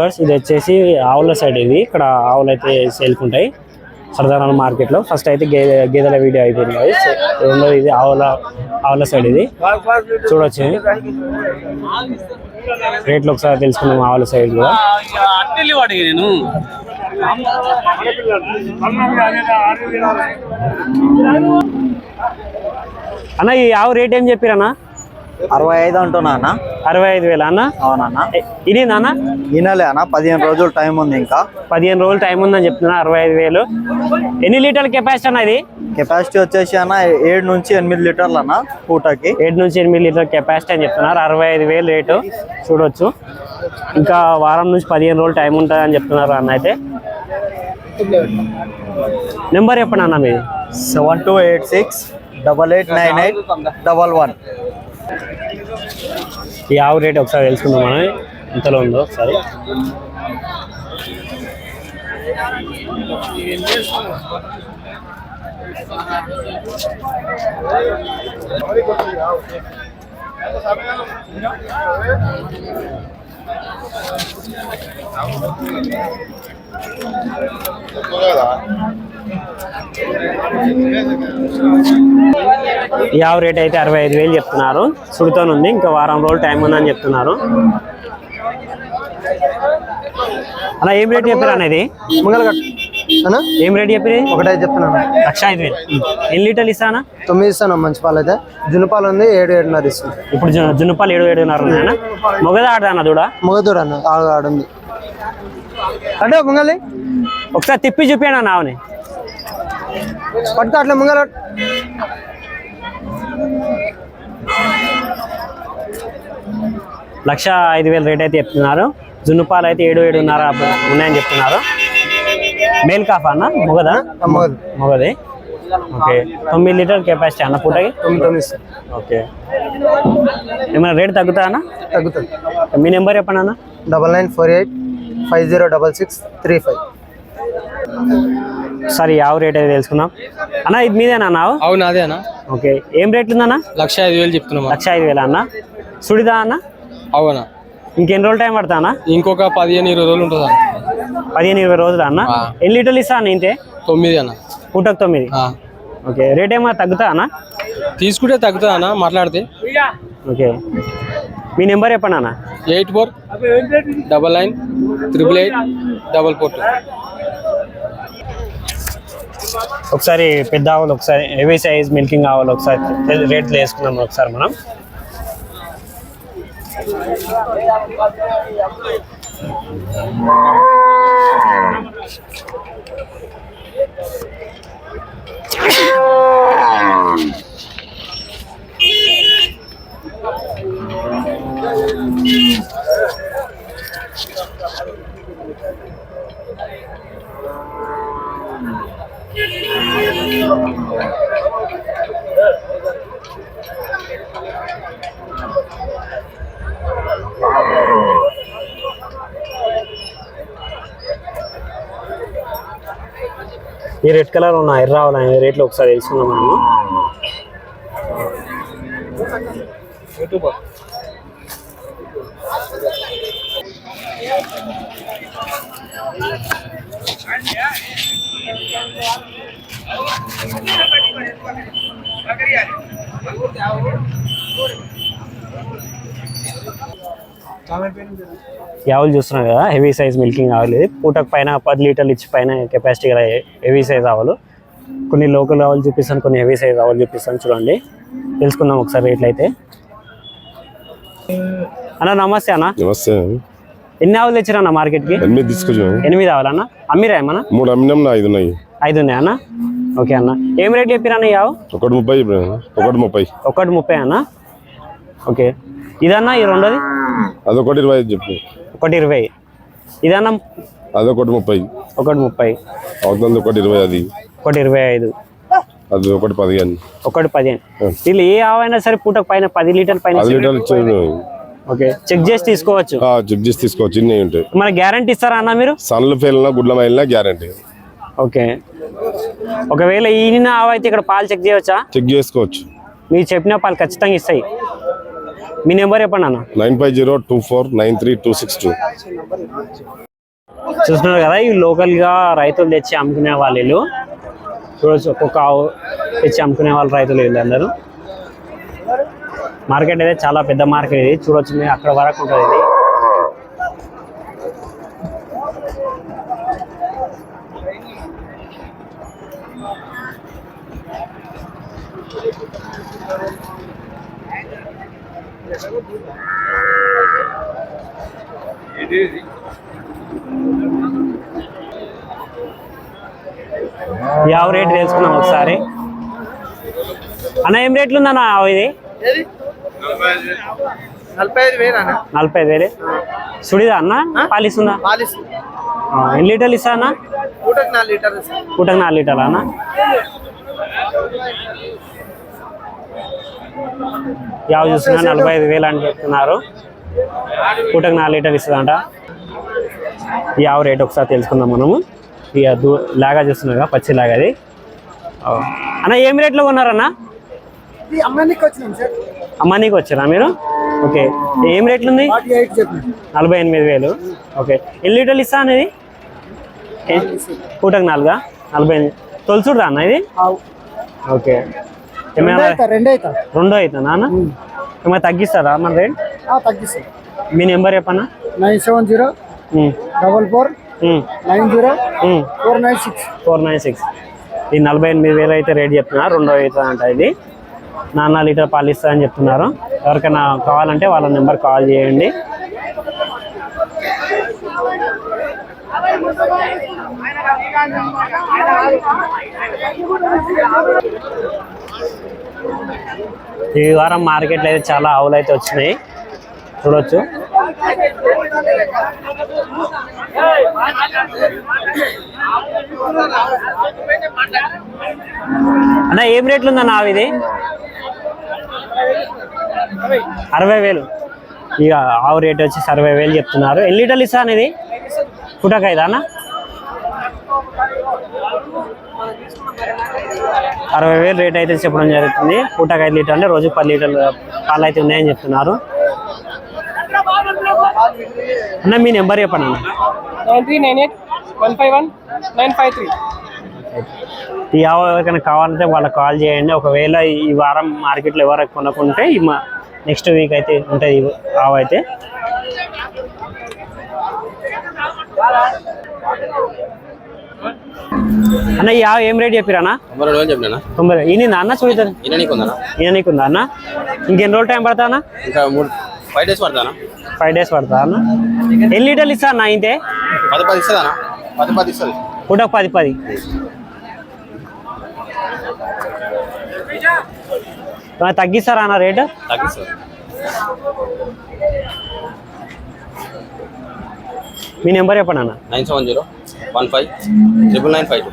Viewers ఇది వచ్చేసి ఆవుల సైడ్ ఇది. ఇక్కడ ఆవులు అయితే సేల్కుంటాయి. సరదాన మార్కెట్లో. ఫస్ట్ అయితే గే గేదెల వీడియో అయిపోయింది guys. రెండోది ఇది ఆవుల ఆవుల సైడ్ ఇది. చూడొచ్చు. రేట్లు ఒకసారి తెలుసుకున్నాం ఆవుల సైడ్ కూడా. నేను అన్న ఈ ఆవు రేట్ ఏం చెప్పిరన్నా? అరవై ఐదు అంటున్నా అన్న. అరవై ఐదు వేల అన్న? అవునన్నా ఇది నాన్న? ఈనలే అన్న పదిహేను రోజులు టైం ఉంది ఇంకా. పదిహేను రోజులు టైం ఉందని చెప్తున్నా అరవై ఐదు వేలు. ఎన్ని లీటర్ల కెపాసిటీ అన్న ఇది? కెపాసిటీ వచ్చేసి అన్న ఏడు నుంచి ఎనిమిది లీటర్లు అన్న పూటకి. ఏడు నుంచి ఎనిమిది లీటర్ కెపాసిటీ అని చెప్తున్నారు అరవై ఐదు వేలు రేటు. చూడొచ్చు. ఇంకా వారం నుంచి పదిహేను రోజులు టైం ఉంటుంది అని చెప్తున్నారు అన్న అయితే. నెంబర్ చెప్పండి అన్న మీది. Seven two eight six double eight nine eight double one. ఈ ఆవు రేట్ ఒకసారి తెలుసుకుందాం మనం. ఎంతలో ఉందో ఒకసారి. కదా ఆవు రేట్ అయితే అరవై ఐదు వేలు చెప్తున్నారు. సుడితో ఉంది ఇంకా వారం రోజులు టైం ఉందని చెప్తున్నారు. అలా ఏం రేట్ చెప్పారు అనేది ఏం రేట్ చెప్పి ఒకటే చెప్తున్నాను లక్ష ఐదు వేలు. ఎన్ని లీటర్లు ఇస్తానా తొమ్మిది ఇస్తాను మంచి పాలు అయితే జున్నుపాలు ఉంది ఏడు ఏడున్నర ఇస్తుంది. ఇప్పుడు జు- జున్నుపాలు ఏడు ఏడున్నర ఉన్నాయన్న మొగద ఆడదానా చూడ మొగదూడు అన్న ఆడ ఆడుంది. అంటే ముంగలి? ఒకసారి తిప్పి చూపాను నా ఆవుని పట్టుకో అట్లా ముంగల లక్ష ఐదు వేలు రేట్ అయితే చెప్తున్నారు. జున్నుపాలు అయితే ఏడు ఏడున్నర ఉన్నాయని చెప్తున్నారు. మేల్ కాఫ్ అన్న? మొగదా? మొగదు. మొగది. ఓకే. తొమ్మిది లీటర్ కెపాసిటీ అన్న పూటకి? తొమ్మిది ఓకే. ఏమైనా రేట్ తగ్గుతా అన్న? తగ్గుతుంది మీ నెంబర్ చెప్పండి అన్న. Double nine four eight five zero double six three five. సరే ఆవు రేట్ అయితే తెలుసుకుందాం. అన్న ఇది మీదేనా నావు అవును అదే అన్న. ఓకే. ఏం రేట్లు ఉందన్న? లక్ష ఐదు వేలు చెప్తున్నామా లక్ష ఐదు వేల అన్న? సుడిదా అన్న? అవునా. ఇంకెన్ని రోజులు టైం పడతా అన్న? ఇంకొక పదిహేను ఇరవై రోజులు ఉంటుంది అన్న? పదిహేను ఇరవై రోజులు అన్న. ఎన్ని లీటర్లు ఇస్తా అన్న ఇంతే? తొమ్మిది అన్న. పూటకు తొమ్మిది. ఓకే. రేట్ ఏమైనా తగ్గుతా అన్న? తీసుకుంటే తగ్గుతుంది అన్న మాట్లాడితే. ఓకే. మీ నెంబర్ చెప్పండి అన్న. Eight four double nine triple eight double four two. ఒకసారి పెద్ద ఆవులు ఒకసారి హెవీ సైజ్ మిల్కింగ్ ఆవులు ఒకసారి రేట్లు వేసుకున్నాం ఒకసారి మనం. Ah. ఈ రెడ్ కలర్ ఉన్న ఎర్ర ఆవులు అనే రేట్లు ఒకసారి తెలుసుకుందాం మనము ఈ ఆవులు చూస్తున్నాం కదా హెవీ సైజ్ మిల్కింగ్ ఆవులు ఇది. పూటకు పైన పది లీటర్లు ఇచ్చి పైన కెపాసిటీ గల హెవీ సైజ్ ఆవులు. కొన్ని లోకల్ ఆవులు చూపిస్తాను కొన్ని హెవీ సైజ్ ఆవులు చూపిస్తాను చూడండి. తెలుసుకుందాం ఒకసారి రేట్లు అయితే. అన్న నమస్తే అన్న. నమస్తే. ఎన్ని ఆవులు తెచ్చారన్న మార్కెట్కి? ఎనిమిది ఎనిమిది ఆవులన్న అమ్మిరా ఏమన్నా? మూడు అమ్మినాం నా ఐదు ఉన్నాయి. ఐదు ఉన్నాయి అన్న? ఓకే అన్న. ఏం రేట్ చెప్పిరన్న ఈ ఆవు? ఒకటి ముప్పై ఒకటి ముప్పై. ఒకటి ముప్పై అన్న? ఓకే. ఇదన్నా ఈ రెండోది? అదొకటి ఇరవై ఐదు చెప్పు. ఒకటి ఇరవై. ఇదన్నా? అదొకటి ముప్పై. ఒకటి ముప్పై. అవుతుంది ఒకటి ఇరవై అది. ఒకటి ఇరవై ఐదు. అది ఒకటి పదిహేను. ఒకటి పదిహేను. వీళ్ళు ఏ ఆవైనా సరే పూటకు పైన పది లీటర్ పైన పది లీటర్లు ఇచ్చాను ఓకే. చెక్ చేసి తీసుకోవచ్చు. చెక్ చేసి తీసుకోవచ్చు. చిన్నవి ఉంటాయి మన గ్యారంటీ ఇస్తారా అన్న మీరు? సన్లు ఫెయిల్నా గుడ్ల మైల్నా గ్యారంటీ. ఓకే. ఒకవేళ ఈయన ఆవు అయితే ఇక్కడ పాలు చెక్ చేయవచ్చా? చెక్ చేసుకోవచ్చు. మీరు చెప్పిన పాలు ఖచ్చితంగా ఇస్తాయి. మీ నెంబర్ చెప్పండి అన్న. Nine five zero two four nine three two six two. చూస్తున్నారు కదా ఇవి లోకల్గా రైతులు తెచ్చి అమ్ముకునే వాళ్ళు వీళ్ళు. చూడొచ్చు ఒక్కొక్క ఆవు తెచ్చి అమ్ముకునే వాళ్ళు రైతులు వీళ్ళందరూ మార్కెట్ అయితే చాలా పెద్ద మార్కెట్ ఇది. చూడొచ్చు మీరు అక్కడ వరకు ఉంటుంది ఇది. యావ రేట్ తెలుసుకున్నాం ఒకసారి అన్న ఏం రేట్లు ఉందన్న ఇది నలభై ఐదు వేలు అన్న నలభై ఐదు వేలు సుడిదా అన్న పాలిస్తుందా పాలిస్ ఆ, ఎన్ని లీటర్లు ఇస్తా అన్న పూటకు నాలుగు లీటర్లు ఇస్తాం. పూటకు నాలుగు లీటర్లు అన్న యావ చూస్తున్నా నలభై ఐదు వేలు అని చెప్తున్నారు. పూటకు నాలుగు లీటర్లు ఇస్తుందంట. ఆవు రేట్ ఒకసారి తెలుసుకుందాం మనము. ఇక దూ లాగా చూస్తున్నారు పచ్చి లాగా అది. అన్న ఏం రేట్లో కొన్నారన్న? అమ్మానికి వచ్చారా మీరు? ఓకే. ఏం రేట్లు ఉంది నలభై ఎనిమిది వేలు. ఓకే. ఎన్ని లీటర్లు ఇస్తా అనేది పూటకు నాలుగా? నలభై ఎనిమిది. తొలుచుడుదా అన్న ఇది? ఓకే. ఏమైనా రెండు అవుతా రెండో అవుతుందా నాన్న ఏమైనా తగ్గిస్తారా మన రేట్? తగ్గిస్తాం. మీ నెంబర్ చెప్పన్నా nine seven zero double four nine zero. Four nine six. Four nine six. ఇది నలభై ఎనిమిది వేలు అయితే రేట్ చెప్తున్నా రెండో అవుతుంది అంట ఇది. నాన్న లీటర్ పాలు ఇస్తా అని చెప్తున్నారు. ఎవరికైనా కావాలంటే వాళ్ళ నెంబర్ కాల్ చేయండి. ఈ వారం మార్కెట్లో అయితే చాలా ఆవులు అయితే వచ్చినాయి. చూడొచ్చు. అన్న ఏం రేట్లు ఉందన్న ఆవు ఇది? అరవై వేలు. ఇక ఆవు రేట్ వచ్చి అరవై వేలు చెప్తున్నారు. ఎన్ని లీటర్లు ఇస్తా అనేది పుటకైదా అన్న? అరవై వేలు రేట్ అయితే చెప్పడం జరుగుతుంది. పూటకు ఐదు లీటర్లు రోజు పది లీటర్లు పాలు అయితే ఉన్నాయని చెప్తున్నారు. అన్న మీ నెంబర్ చెప్పండి అన్న. ఈ ఆవు ఎవరికైనా కావాలంటే వాళ్ళకి కాల్ చేయండి. ఒకవేళ ఈ వారం మార్కెట్లో ఎవరు కొనుక్కుంటే ఈ మా నెక్స్ట్ వీక్ అయితే ఉంటుంది ఆవు అయితే. అన్న ఆవు ఏం రేట్ చెప్పిరన్నా తొంభై ఈయన అన్న చూద్దాం ఈయన నీకుందా అన్న? ఇంకెన్ని రోజులు టైం పడతా అన్న? ఇంకా ఫైవ్ డేస్ పడతానా ఫైవ్ డేస్ పడతా అన్న. ఎన్ని లీటర్లు ఇస్తా అన్న ఇంతే పది పది ఇస్తుందా పది పది ఇస్తుంది. పూట పది పది. తగ్గిస్తారా అన్న రేటు? తగ్గిస్తుంది. మీ నెంబర్ చెప్పండి అన్న. Nine seven zero. One five triple nine five two